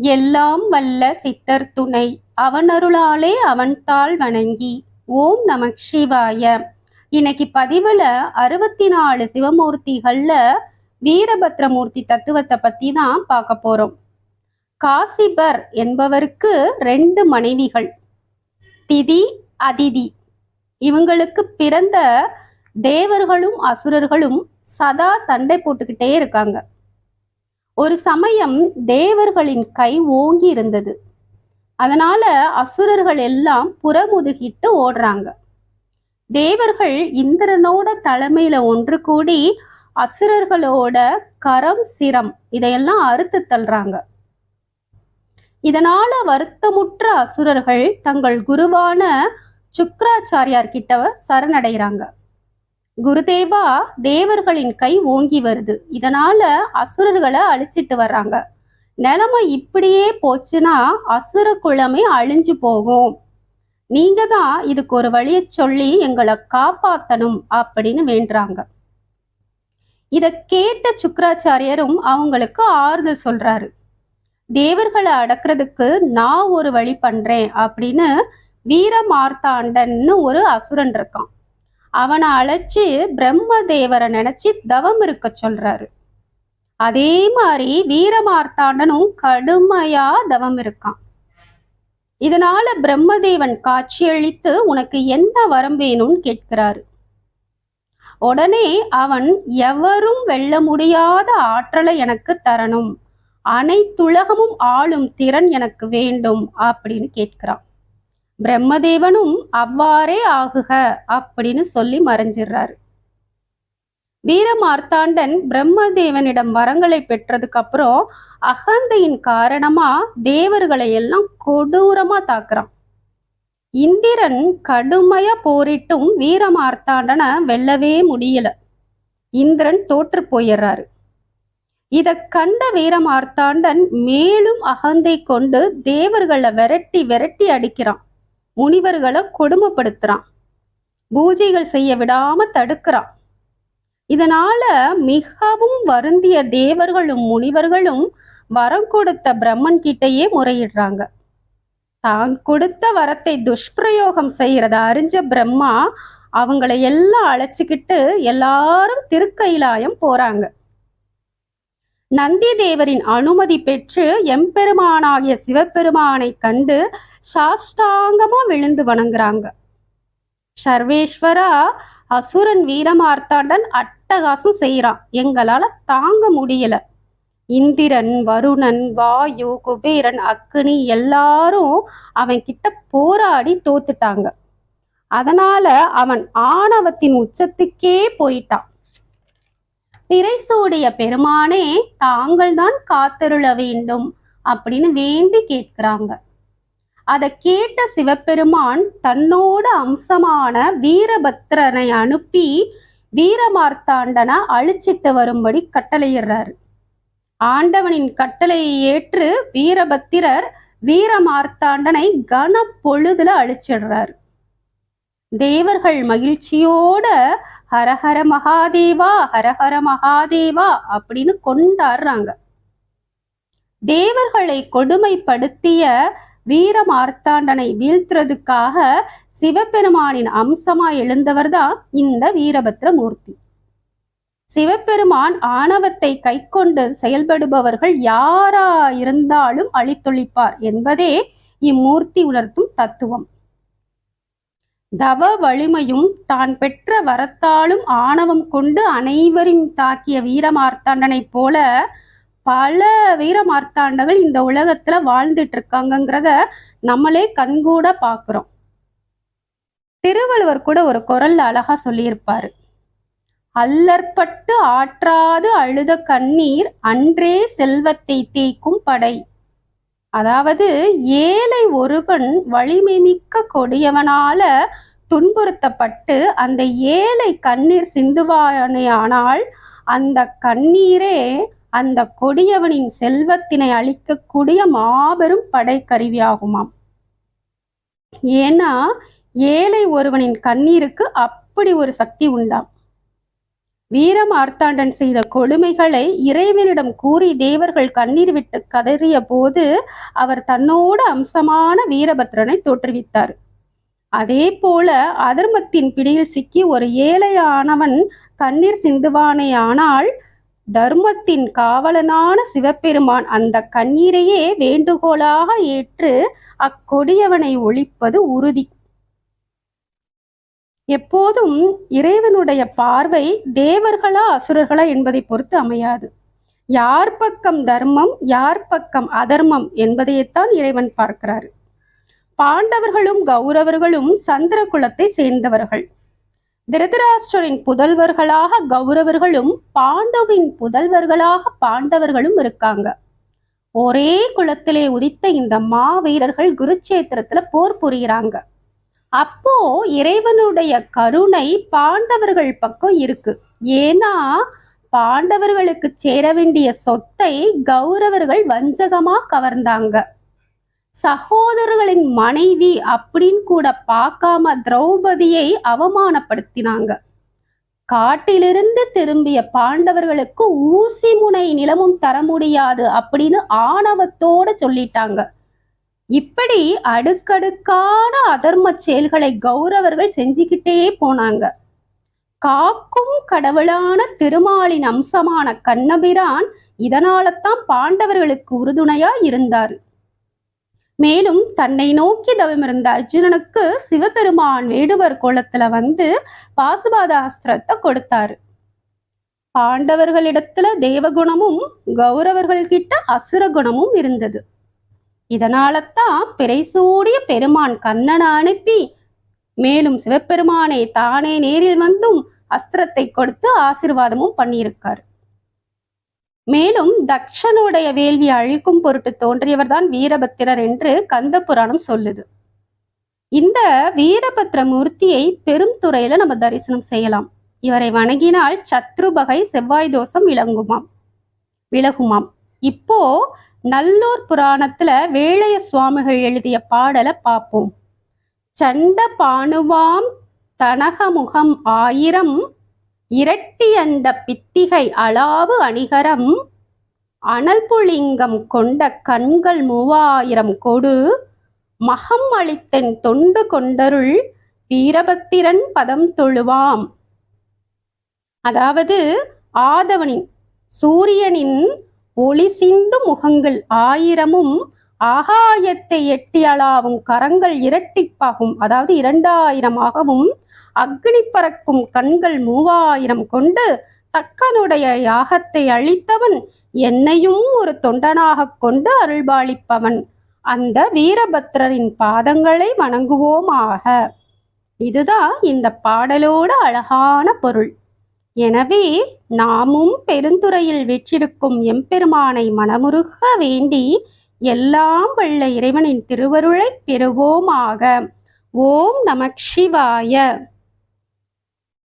எல்லாம் வல்ல சித்தர் துணை. அவனருளாலே அவன்தாள் வணங்கி ஓம் நமக் சிவாய. இன்னைக்கு பதிவுல அறுபத்தி நாலு சிவமூர்த்திகள்ல வீரபத்ரமூர்த்தி தத்துவத்தை பத்தி தான் பார்க்க போறோம். காசிபர் என்பவருக்கு ரெண்டு மனைவிகள். திதி அதிதி. இவங்களுக்கு பிறந்த தேவர்களும் அசுரர்களும் சதா சண்டை போட்டுக்கிட்டே இருக்காங்க. ஒரு சமயம் தேவர்களின் கை ஓங்கி இருந்தது அதனால அசுரர்கள் எல்லாம் புறமுதுகிட்டு ஓடுறாங்க. தேவர்கள் இந்திரனோட தலைமையில ஒன்று கூடி அசுரர்களோட கரம் சிரம் இதையெல்லாம் அறுத்து தள்ளுறாங்க. இதனால வருத்தமுற்ற அசுரர்கள் தங்கள் குருவான சுக்கராச்சாரியார் கிட்ட சரணடைகிறாங்க. குருதேவா தேவர்களின் கை ஓங்கி வருது. இதனால அசுரர்களை அழிச்சிட்டு வர்றாங்க. நிலைமை இப்படியே போச்சுன்னா அசுர குளமே அழிஞ்சு போகும். நீங்க தான் இதுக்கு ஒரு வழியை சொல்லி எங்களை காப்பாத்தணும் அப்படின்னு வேண்டுறாங்க. இதை கேட்ட சுக்கராச்சாரியரும் அவங்களுக்கு ஆறுதல் சொல்றாரு. தேவர்களை அடக்கிறதுக்கு நான் ஒரு வழி பண்றேன் அப்படின்னு வீரமார்த்தாண்டன்னு ஒரு அசுரன் இருக்கான். அவனை அழைச்சி பிரம்மதேவரை நினைச்சு தவம் இருக்க சொல்றாரு. அதே மாதிரி வீரமார்த்தாண்டனும் கடுமையா தவம் இருக்கான். இதனால பிரம்மதேவன் காட்சியளித்து உனக்கு என்ன வரம் வேணும்னு கேட்கிறாரு. உடனே அவன் எவரும் வெல்ல முடியாத ஆற்றலை எனக்கு தரணும். அனைத்துலகமும் ஆளும் திறன் எனக்கு வேண்டும் அப்படின்னு கேட்கிறான். பிரம்மதேவனும் அவ்வாறே ஆகுக அப்படின்னு சொல்லி மறைஞ்சிடுறாரு. வீரமார்த்தாண்டன் பிரம்மதேவனிடம் வரங்களை பெற்றதுக்கு அப்புறம் அகந்தையின் காரணமா தேவர்களை எல்லாம் கொடூரமா தாக்குறான். இந்திரன் கடுமையா போரிட்டும் வீரமார்த்தாண்டனை வெல்லவே முடியல. இந்திரன் தோற்று போயிடுறாரு. இத கண்ட வீரமார்த்தாண்டன் மேலும் அகந்தை கொண்டு தேவர்களை விரட்டி விரட்டி அடிக்கிறான். முனிவர்களை கொடுமைப்படுத்துறான். பூஜைகள் செய்ய விடாம தடுக்கிறான். இதனால மிகவும் வருந்திய தேவர்களும் முனிவர்களும் வரம் கொடுத்த பிரம்மன் கிட்டயே முறையிடுறாங்க. தான் கொடுத்த வரத்தை துஷ்பிரயோகம் செய்யறத அறிஞ்ச பிரம்மா அவங்கள எல்லாம் அழைச்சிக்கிட்டு எல்லாரும் திருக்கைலாயம் போறாங்க. நந்தி தேவரின் அனுமதி பெற்று எம்பெருமானாகிய சிவபெருமானை கண்டு சாஷ்டாங்கமா விழுந்து வணங்குறாங்க. சர்வேஸ்வரா அசுரன் வீரமார்த்தாண்டன் அட்டகாசம் செய்யறான் எங்களால தாங்க முடியல. இந்திரன் வருணன் வாயு குபேரன் அக்னி எல்லாரும் அவன் கிட்ட போராடி தோத்துட்டாங்க. அதனால அவன் ஆணவத்தின் உச்சத்துக்கே போயிட்டான். பிறைசூடிய பெருமானே தாங்கள் தான் காத்தருள வேண்டும் அப்படின்னு வேண்டி கேட்கிறாங்க. அதை கேட்ட சிவபெருமான் தன்னோட அம்சமான வீரபத்ரனை அனுப்பி வீரமார்த்தாண்டனை அழிச்சிட்டு வரும்படி கட்டளையிடுறாரு. ஆண்டவனின் கட்டளையை ஏற்று வீரபத்திரர் வீரமார்த்தாண்டனை கன பொழுதுல அழிச்சிடுறாரு. தேவர்கள் மகிழ்ச்சியோட ஹரஹர மகாதேவா ஹரஹர மகாதேவா அப்படின்னு கொண்டாடுறாங்க. தேவர்களை கொடுமைப்படுத்திய வீர மார்த்தாண்டனை வீழ்த்துறதுக்காக சிவபெருமானின் அம்சமா எழுந்தவர் தான் இந்த வீரபத்ர மூர்த்தி சிவபெருமான் ஆணவத்தை கைக்கொண்டு செயல்படுபவர்கள் யாரா இருந்தாலும் அழித்தொழிப்பார் என்பதே இம்மூர்த்தி உணர்த்தும் தத்துவம். தவ வலிமையும் தான் பெற்ற வரத்தாலும் ஆணவம் கொண்டு அனைவரையும் தாக்கிய வீரமார்த்தாண்டனைப் போல பல வீர மார்த்தாண்டங்கள் இந்த உலகத்துல வாழ்ந்துட்டு இருக்காங்கங்கிறத நம்மளே கண்கூட பாக்குறோம். திருவள்ளுவர் கூட ஒரு குரல்ல அழகா சொல்லியிருப்பாரு. அல்லற்பட்டு ஆற்றாது அழுத கண்ணீர் அன்றே செல்வத்தை தேய்க்கும் படை. அதாவது ஏழை ஒருவன் வலிமை மிக்க கொடியவனால துன்புறுத்தப்பட்டு அந்த ஏழை கண்ணீர் சிந்துவானேயானால் அந்த கண்ணீரே அந்த கொடியவனின் செல்வத்தினை அளிக்கக்கூடிய மாபெரும் படைக்கருவியாகுமாம். ஏன்னா ஏழை ஒருவனின் கண்ணீருக்கு அப்படி ஒரு சக்தி உண்டாம். வீர மார்த்தாண்டன் செய்த கொடுமைகளை இறைவனிடம் கூறி தேவர்கள் கண்ணீர் விட்டு கதறிய போது அவர் தன்னோட அம்சமான வீரபத்ரனை தோற்றுவித்தார். அதே போல அதர்மத்தின் பிடியில் சிக்கி ஒரு ஏழையானவன் கண்ணீர் சிந்துவானே ஆனால் தர்மத்தின் காவலனான சிவபெருமான் அந்த கண்ணீரையே வேண்டுகோளாக ஏற்று அக்கொடியவனை ஒழிப்பது உறுதி. எப்போதும் இறைவனுடைய பார்வை தேவர்களா அசுரர்களா என்பதை பொறுத்து அமையாது. யார் பக்கம் தர்மம் யார் பக்கம் அதர்மம் என்பதையேத்தான் இறைவன் பார்க்கிறார். பாண்டவர்களும் கௌரவர்களும் சந்திர குலத்தை சேர்ந்தவர்கள். திருதராஷ்டரின் புதல்வர்களாக கௌரவர்களும் பாண்டவின் புதல்வர்களாக பாண்டவர்களும் இருக்காங்க. ஒரே குலத்திலே உதித்த இந்த மாவீரர்கள் குருச்சேத்திரத்துல போர் புரிகிறாங்க அப்போ இறைவனுடைய கருணை பாண்டவர்கள் பக்கம் இருக்கு. ஏன்னா பாண்டவர்களுக்கு சேர வேண்டிய சொத்தை கௌரவர்கள் வஞ்சகமா கவர்ந்தாங்க. சகோதரர்களின் மனைவி அப்படின்னு கூட பார்க்காம திரௌபதியை அவமானப்படுத்தினாங்க. காட்டிலிருந்து திரும்பிய பாண்டவர்களுக்கு ஊசி முனை நிலமும் தர முடியாது அப்படின்னு ஆணவத்தோட சொல்லிட்டாங்க. இப்படி அடுக்கடுக்கான அதர்ம செயல்களை கௌரவர்கள் செஞ்சுக்கிட்டே போனாங்க. காக்கும் கடவுளான திருமாலின் அம்சமான கண்ணபிரான் இதனால தான் பாண்டவர்களுக்கு உறுதுணையா இருந்தார். மேலும் தன்னை நோக்கி தவமிருந்த அர்ஜுனனுக்கு சிவபெருமான் வேடுவர் கோலத்துல வந்து பாசுபாத அஸ்திரத்தை கொடுத்தாரு. பாண்டவர்களிடத்துல தேவகுணமும் கௌரவர்கள் கிட்ட அசுர குணமும் இருந்தது. இதனால தான் பிறைசூடிய பெருமான் கண்ணனை அனுப்பி மேலும் சிவபெருமானை தானே நேரில் வந்தும் அஸ்திரத்தை கொடுத்து ஆசிர்வாதமும் பண்ணியிருக்கார். மேலும் தக்ஷனுடைய வேள்வி அழிக்கும் பொருட்டு தோன்றியவர்தான் வீரபத்திரர் என்று கந்த புராணம் சொல்லுது. இந்த வீரபத்ர மூர்த்தியை பெரும் துறையில நம்ம தரிசனம் செய்யலாம். இவரை வணங்கினால் சத்ருபகை செவ்வாய் தோஷம் விளங்குமாம். விலகுமாம். இப்போ நல்லூர் புராணத்துல வேளைய சுவாமிகள் எழுதிய பாடலை பார்ப்போம். சண்ட பானுவாம் தனகமுகம் ஆயிரம் இரட்டி அண்ட பித்திகை அளாவு அணிகரம் அனல் புலிங்கம் கொண்ட கண்கள் மூவாயிரம் கொடு. மகம் அளித்தன் தொண்டு கொண்டருள் வீரபத்திரன் பதம் தொழுவாம். அதாவது ஆதவனின் சூரியனின் ஒளி சிந்து முகங்கள் ஆயிரமும் ஆகாயத்தை எட்டி அளாவும் கரங்கள் இரட்டிப்பாகும். அதாவது இரண்டாயிரமாகவும் அக்னி பறக்கும் கண்கள் மூவாயிரம் கொண்டு தக்கனுடைய யாகத்தை அழித்தவன் என்னையும் ஒரு தொண்டனாக கொண்டு அருள்பாலிப்பவன். அந்த வீரபத்ரரின் பாதங்களை வணங்குவோமாக. இதுதான் இந்த பாடலோட அழகான பொருள். எனவே நாமும் பெருந்துறையில் வீற்றிருக்கும் எம்பெருமானை மனமுருக வேண்டி எல்லாம் வல்ல இறைவனின் திருவருளை பெறுவோமாக. ஓம் நமக் சிவாய.